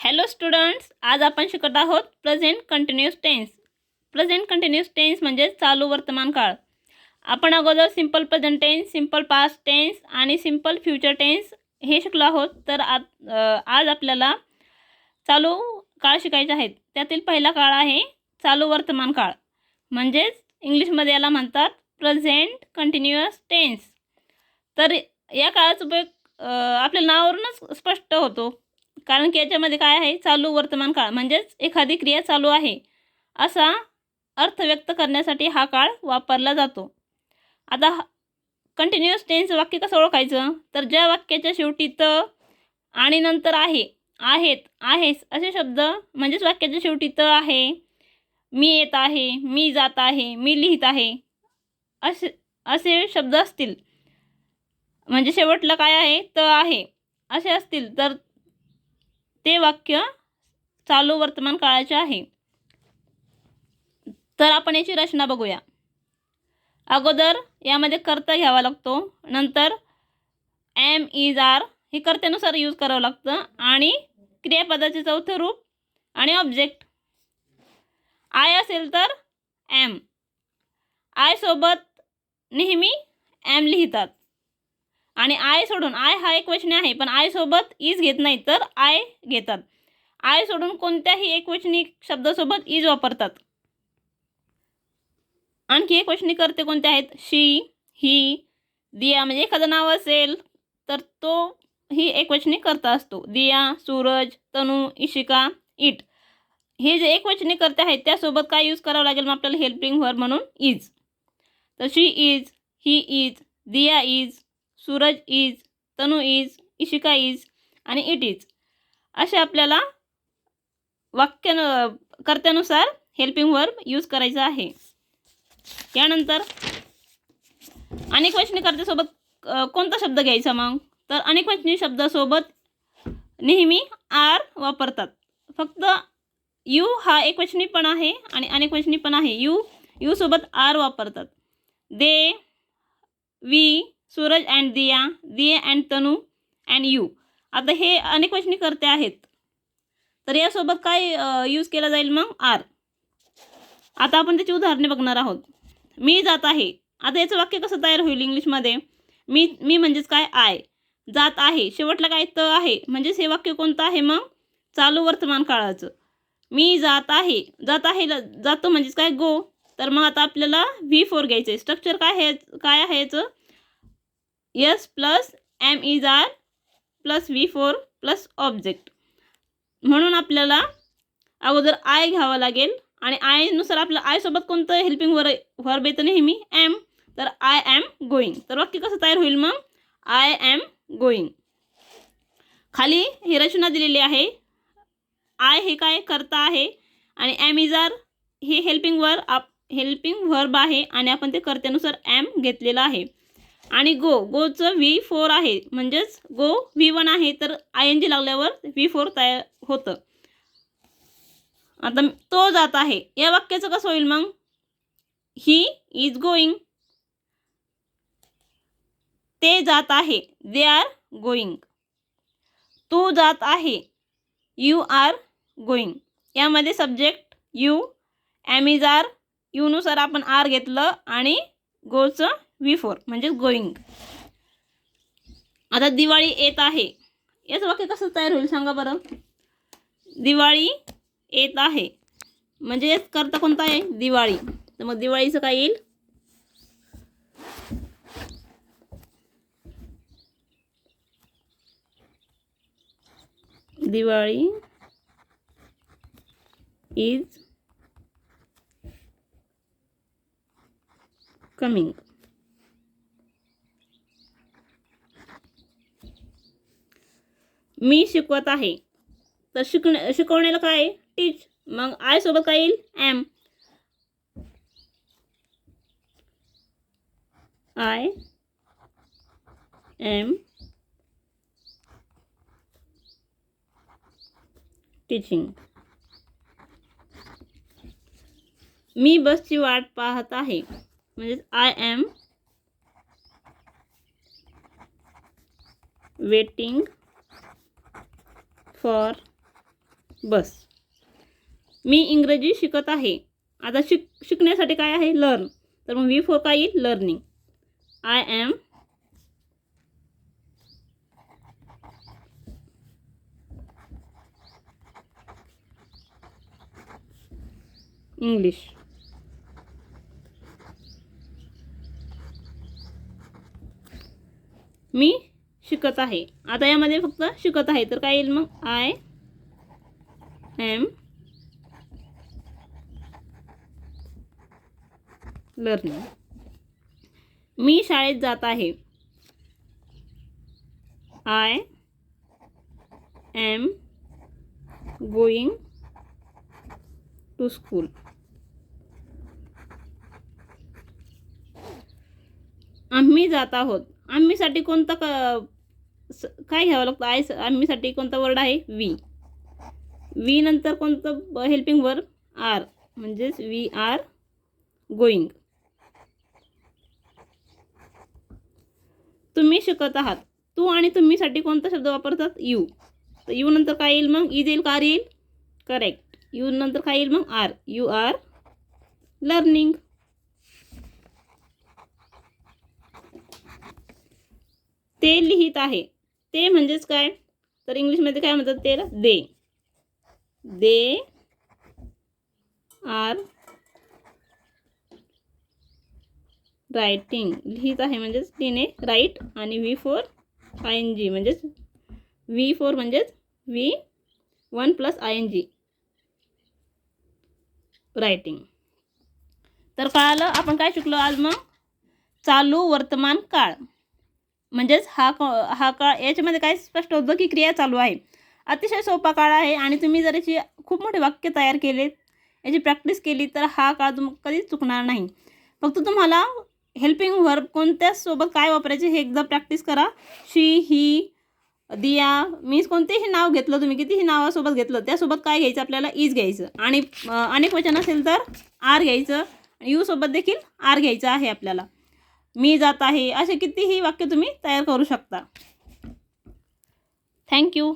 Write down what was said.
Hello students आज आपण शिकत आहोत present continuous tense. Present continuous tense म्हणजे चालू वर्तमान काळ. आपण अगोदर simple present tense simple past tense आणि सिंपल फ्युचर टेन्स हे शिकलो आहोत. तर आज आज आपल्याला चालू काळ शिकायचे आहेत. त्यातील पहिला काळ आहे चालू वर्तमान काळ. म्हणजेच इंग्लिशमध्ये याला म्हणतात प्रेझेंट कंटिन्युअस टेन्स. तर या काळाचा उपयोग आपल्या नावावरूनच स्पष्ट होतो. कारण की याच्यामध्ये काय आहे? चालू वर्तमान काळ म्हणजेच एखादी क्रिया चालू आहे. असा अर्थ व्यक्त करण्यासाठी हा काळ वापरला जातो. आता कंटिन्युअस टेन्स वाक्य कसं ओळखायचं? तर ज्या वाक्याच्या शेवटी त आणि नंतर आहे आहेत आहेस असे शब्द म्हणजेच वाक्याच्या शेवटी त आहे मी येत आहे मी जात आहे मी लिहित आहे असे असे शब्द असतील. म्हणजे शेवटला काय आहे? त आहे असे असतील. तर ते वाक्य चालू वर्तमान काळाचे आहे. तर आपण याची रचना बघूया. अगोदर यामध्ये कर्ता घ्यावा लागतो नंतर एम इज आर हे कर्त्यानुसार यूज करावं लागतं आणि क्रियापदाचे चौथे रूप आणि ऑब्जेक्ट आय असेल तर एम. आयसोबत नेहमी एम लिहितात. आणि आय सोडून आय हा एक वचनी आहे पण आय सोबत इज घेत नाही तर आय घेतात. आय सोडून कोणत्याही एकवचनी शब्दासोबत इज वापरतात. आणखी एक वचनी करते कोणते आहेत? शी ही दिया म्हणजे एखादं नाव असेल तर तो ही एकवचनी करता असतो. दिया सूरज तनू इशिका इट हे जे एकवचनी करते आहेत त्यासोबत काय यूज करावं लागेल? मग आपल्याला हेल्पिंग व्हर म्हणून इज तर she is he is Diya is Suraj is Tanu is Ishika is आणि इट इज असे आपल्याला वाक्यानु कर्त्यानुसार हेल्पिंग वर्ब यूज करायचं आहे. यानंतर अनेक वचनी कर्त्यासोबत कोणता शब्द घ्यायचा मग? तर अनेक वचनी शब्दासोबत नेहमी आर वापरतात. फक्त यू हा एकवचनी पण आहे आणि अनेक वचनी पण आहे. यू यूसोबत आर वापरतात. They we Suraj and Diya दिये अँड तनू अँड यू. आता हे अनेक वचनी करते आहेत. तर यासोबत काय यूज केला जाईल मग? आर आता आपण त्याची उदाहरणे बघणार आहोत. मी जात आहे. आता याचं वाक्य कसं तयार होईल इंग्लिशमध्ये मी मी म्हणजेच काय? आय जात आहे. शेवटला काय त आहे? म्हणजेच हे वाक्य कोणतं आहे मग? चालू वर्तमान काळाचं. मी जात आहे. जात आहे जातो म्हणजेच काय? गो तर मग आता आपल्याला व्ही फोर घ्यायचं आहे स्ट्रक्चर काय आहे काय आहे याचं? S plus am is are plus V four plus object म्हणून आपल्याला अगोदर आय घ्यावं लागेल. आणि आयनुसार आपलं आयसोबत कोणतं हेल्पिंग वर वर्ब येतं नेहमी एम तर आय ॲम गोईंग तर वाक्य कसं तयार होईल मग? आय ॲम गोईंग खाली ही रचना दिलेली आहे. आय हे काय? करता आहे. आणि एम इज आर हे हेल्पिंग वर आप हेल्पिंग व्हर्ब आहे. आणि आपण ते कर्त्यानुसार एम घेतलेलं आहे. आणि गो गोचं व्ही फोर आहे. म्हणजेच गो व्ही वन आहे. तर आय एन जी लागल्यावर व्ही फोर तयार होतं. आता तो जात आहे. या वाक्याचं कसं होईल मग? ही इज गोईंग ते जात आहे. दे आर गोईंग तू जात आहे. यू आर गोईंग यामध्ये सब्जेक्ट यू ॲमिज आर यूनुसार आपण आर घेतलं आणि गोचं व्ही फोर म्हणजेच गोईंग. आता दिवाळी येत आहे. याचं वाक्य कसं तयार होईल सांगा बरं? दिवाळी येत आहे. म्हणजे करता कोणता आहे? दिवाळी. तर मग दिवाळीचं काय येईल? Diwali is coming. मी शिकवत आहे. तर शिकण्या शिकवण्याला काय? टीच मग आय सोबत काय येईल? एम आय एम टीचिंग मी बसची वाट पाहत आहे. म्हणजेच I am waiting for bus. मी इंग्रजी शिकत आहे. आता शिक शिकण्यासाठी काय आहे? लर्न. तर मग वी फोर काय येईल? लर्निंग. I am English. मी शिकत आहे. आता यामध्ये फक्त शिकत आहे. तर काय येईल मग? आय एम लर्निंग मी शाळेत जात आहे. I am going to school आम्ही जात आहोत. आम्हीसाठी कोणता क स- काय घ्यावं लागतं? आय स- आम्हीसाठी कोणता वर्ड आहे? वी वी नंतर कोणतं हेल्पिंग वर्ड आर म्हणजेच वी आर गोईंग तुम्ही शिकत आहात. तू आणि तुम्हीसाठी कोणता शब्द वापरतात? यू तर यू नंतर काय येईल मग? E इज येईल का आर येईल? करेक्ट यू नंतर काय येईल मग? आर यू आर लर्निंग ते लिहित आहे. ते म्हणजेच काय? तर इंग्लिशमध्ये काय म्हणतात ते दे. They are writing. लिहित आहे म्हणजेच तिने राईट आणि V four I N G म्हणजेच व्ही फोर म्हणजेच V one plus I N G. Writing. तर कळालं? आपण काय शिकलो आज मग? चालू वर्तमान काळ. म्हणजेच हा क हा काळ याच्यामध्ये काय स्पष्ट होतं की क्रिया चालू आहे. अतिशय सोपा काळ आहे आणि तुम्ही जर याची खूप मोठे वाक्य तयार केलेत याची प्रॅक्टिस केली तर हा काळ तुम कधीच चुकणार नाही. फक्त तुम्हाला हेल्पिंग व्हर्ब कोणत्या सोबत काय वापरायचे हे एकदा प्रॅक्टिस करा. शी ही दिया मीन्स कोणतेही नाव घेतलं तुम्ही कितीही नावासोबत घेतलं त्यासोबत काय घ्यायचं आपल्याला? इज घ्यायचं. आणि अनेक वचन असेल तर आर घ्यायचं. आणि यूसोबत देखील आर घ्यायचं आहे आपल्याला. मी जात आहे असे कितीही वाक्य तुम्ही तयार करू शकता. थँक्यू